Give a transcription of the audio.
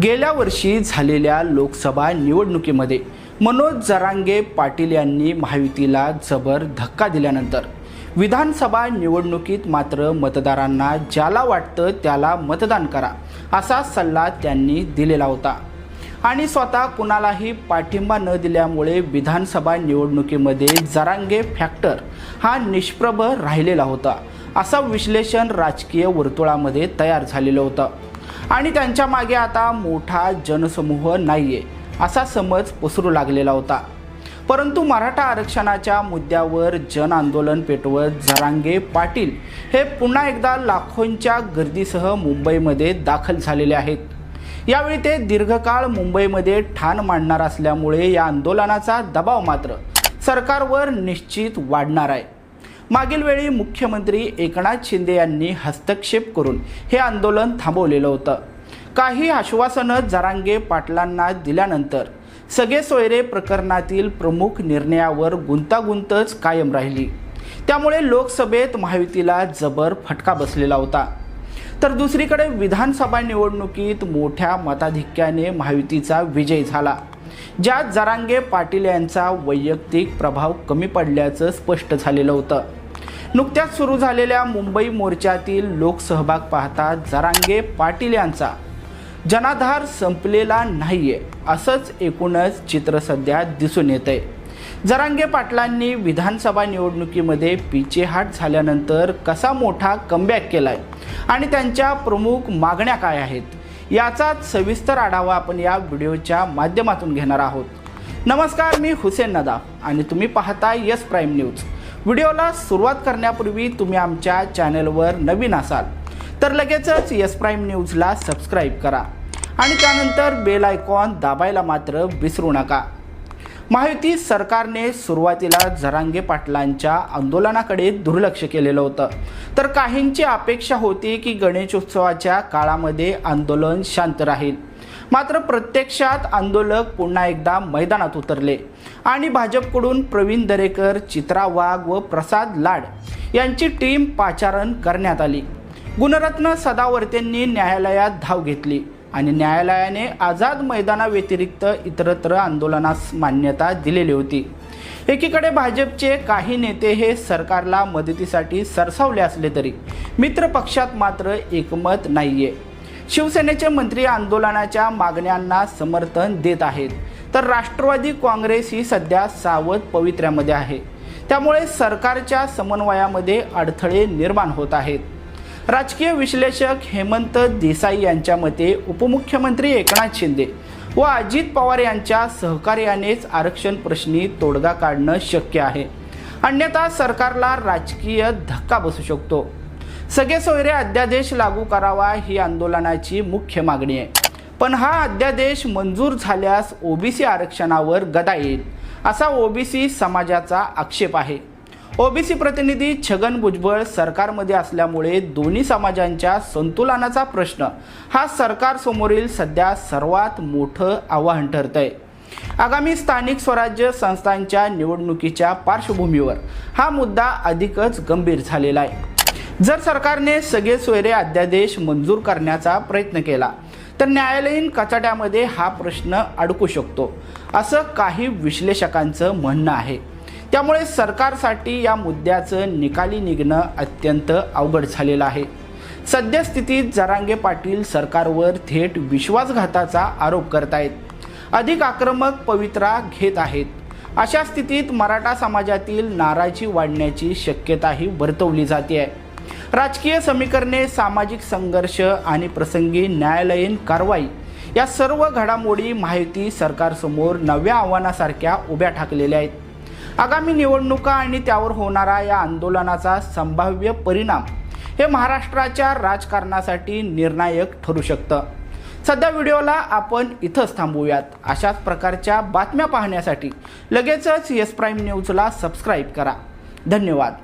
गेल्या वर्षी झालेल्या लोकसभा निवडणुकीमध्ये मनोज जरांगे पाटील यांनी महायुतीला जबर धक्का दिल्यानंतर विधानसभा निवडणुकीत मात्र मतदारांना ज्याला वाटतं त्याला मतदान करा असा सल्ला त्यांनी दिलेला होता. आणि स्वतः कुणालाही पाठिंबा न दिल्यामुळे विधानसभा निवडणुकीमध्ये जरांगे फॅक्टर हा निष्प्रभ राहिलेला होता असं विश्लेषण राजकीय वर्तुळामध्ये तयार झालेलं होतं. आणि त्यांच्या मागे आता मोठा जनसमूह नाहीये असा समज पसरू लागलेला होता. परंतु मराठा आरक्षणाच्या मुद्द्यावर जन आंदोलन पेटवत जरांगे पाटील हे पुन्हा एकदा लाखोंच्या गर्दीसह मुंबईमध्ये दाखल झालेले आहेत. यावेळी ते दीर्घकाळ मुंबईमध्ये ठाण मांडणार असल्यामुळे या आंदोलनाचा दबाव मात्र सरकारवर निश्चित वाढणार आहे. मागील वेळी मुख्यमंत्री एकनाथ शिंदे यांनी हस्तक्षेप करून हे आंदोलन थांबवलेलं होतं. काही आश्वासनं जरांगे पाटलांना दिल्यानंतर सगळे सोयरे प्रकरणातील प्रमुख निर्णयावर गुंतागुंतच कायम राहिली. त्यामुळे लोकसभेत महायुतीला जबर फटका बसलेला होता. तर दुसरीकडे विधानसभा निवडणुकीत मोठ्या मताधिक्याने महायुतीचा विजय झाला ज्यात जरांगे पाटील यांचा वैयक्तिक प्रभाव कमी पडल्याचं स्पष्ट झालेलं होतं. नुकत्याच सुरू झालेल्या मुंबई मोर्चातील लोकसहभाग पाहता जरांगे पाटील यांचा जनाधार संपलेला नाही आहे असंच एकूणच चित्र सध्या दिसून येतंय. जरांगे पाटलांनी विधानसभा निवडणुकीमध्ये पिचेहाट झाल्यानंतर कसा मोठा कमबॅक केला आहे आणि त्यांच्या प्रमुख मागण्या काय आहेत याचाच सविस्तर आढावा आपण या व्हिडिओच्या माध्यमातून घेणार आहोत. नमस्कार मी हुसेन नदा आणि तुम्ही पाहता यस प्राईम न्यूज. व्हिडिओला सुरुवात करण्यापूर्वी तुम्ही आमच्या चॅनलवर नवीन असाल. तर लगेचच यस प्राईम न्यूजला सबस्क्राईब करा. आणि त्यानंतर बेल आयकॉन दाबायला मात्र विसरू नका. महायुती सरकारने सुरुवातीला झरांगे पाटलांच्या आंदोलनाकडे दुर्लक्ष केलेलं होतं. तर काहींची अपेक्षा होती की गणेशोत्सवाच्या काळामध्ये आंदोलन शांत राहील. मात्र प्रत्यक्षात आंदोलक पुन्हा एकदा मैदानात उतरले. आणि भाजपकडून प्रवीण दरेकर चित्रा वाघ व प्रसाद लाड यांची टीम पाचारण करण्यात आली. गुणरत्न सदावर्तेंनी न्यायालयात धाव घेतली आणि न्यायालयाने आझाद मैदानाव्यतिरिक्त इतरत्र आंदोलनास मान्यता दिलेली होती. एकीकडे भाजपचे काही नेते हे सरकारला मदतीसाठी सरसावले असले तरी मित्र पक्षात मात्र एकमत नाहीये. शिवसेनेचे मंत्री आंदोलनाच्या मागण्यांना समर्थन देत आहेत. तर राष्ट्रवादी काँग्रेस ही सध्या सावध पवित्र्यामध्ये आहे. त्यामुळे सरकारच्या समन्वयामध्ये अडथळे निर्माण होत आहेत. राजकीय विश्लेषक हेमंत देसाई यांच्या मते उपमुख्यमंत्री एकनाथ शिंदे व अजित पवार यांच्या सहकार्यानेच आरक्षण प्रश्नी तोडगा काढणं शक्य आहे. अन्यथा सरकारला राजकीय धक्का बसू शकतो. सगळे सोयरे अध्यादेश लागू करावा ही आंदोलनाची मुख्य मागणी आहे. पण हा अध्यादेश मंजूर झाल्यास ओबीसी आरक्षणावर गदा येईल असा ओबीसी समाजाचा आक्षेप आहे. ओबीसी प्रतिनिधी छगन भुजबळ सरकारमध्ये असल्यामुळे दोन्ही समाजांच्या संतुलनाचा प्रश्न हा सरकारसमोरील सध्या सर्वात मोठं आव्हान ठरत आहे आगामी स्थानिक स्वराज्य संस्थांच्या निवडणुकीच्या पार्श्वभूमीवर हा मुद्दा अधिकच गंभीर झालेला आहे. जर सरकारने सगळे सोयरे अध्यादेश मंजूर करण्याचा प्रयत्न केला तर न्यायालयीन कचाट्यामध्ये हा प्रश्न अडकू शकतो असं काही विश्लेषकांचं म्हणणं आहे. त्यामुळे सरकारसाठी या मुद्द्याचं निकाली निघणं अत्यंत अवघड झालेलं आहे. सद्यस्थितीत जरांगे पाटील सरकारवर थेट विश्वासघाताचा आरोप करतायत. अधिक आक्रमक पवित्रा घेत आहेत. अशा स्थितीत मराठा समाजातील नाराजी वाढण्याची शक्यताही वर्तवली जाते आहे राजकीय समीकरणे सामाजिक संघर्ष आणि प्रसंगी न्यायालयीन कारवाई या सर्व घडामोडी माहिती सरकारसमोर नव्या आव्हानासारख्या उभ्या ठाकलेल्या आहेत. आगामी निवडणुका आणि त्यावर होणारा या आंदोलनाचा संभाव्य परिणाम हे महाराष्ट्राच्या राजकारणासाठी निर्णायक ठरू शकतं. सध्या व्हिडिओला आपण इथंच थांबूयात. अशाच प्रकारच्या बातम्या पाहण्यासाठी लगेचच येस प्राईम न्यूजला सबस्क्राईब करा. धन्यवाद.